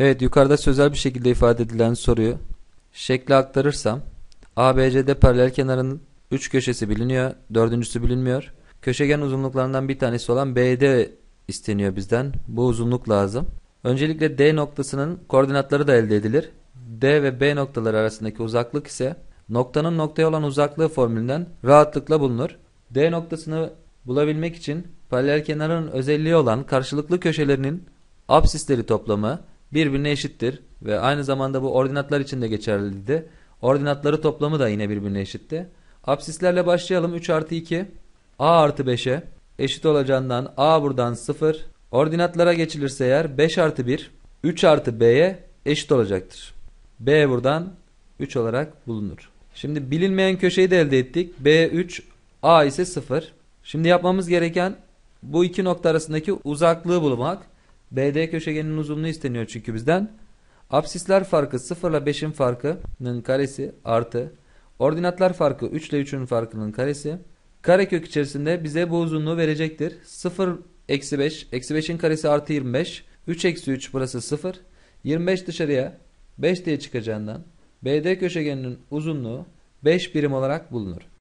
Evet yukarıda sözel bir şekilde ifade edilen soruyu şekle aktarırsam ABCD paralel kenarının 3 köşesi biliniyor, dördüncüsü bilinmiyor. Köşegen uzunluklarından bir tanesi olan BD isteniyor bizden. Bu uzunluk lazım. Öncelikle D noktasının koordinatları da elde edilir. D ve B noktaları arasındaki uzaklık ise noktanın noktaya olan uzaklığı formülünden rahatlıkla bulunur. D noktasını bulabilmek için paralel kenarın özelliği olan karşılıklı köşelerinin absisleri toplamı birbirine eşittir ve aynı zamanda bu ordinatlar için de geçerliydi. Ordinatları toplamı da yine birbirine eşitti. Absislerle başlayalım. 3 artı 2 a artı 5'e eşit olacağından a buradan 0. Ordinatlara geçilirse eğer 5 artı 1 3 artı b'ye eşit olacaktır. b buradan 3 olarak bulunur. Şimdi bilinmeyen köşeyi de elde ettik. b3 a ise 0. Şimdi yapmamız gereken bu iki nokta arasındaki uzaklığı bulmak. BD köşegenin uzunluğu isteniyor çünkü bizden. Absisler farkı 0 ile 5'in farkının karesi artı ordinatlar farkı 3 ile 3'ün farkının karesi. Karekök içerisinde bize bu uzunluğu verecektir. 0 eksi 5 eksi 5'in karesi artı 25 3 eksi 3 burası 0 25 dışarıya 5 diye çıkacağından BD köşegeninin uzunluğu 5 birim olarak bulunur.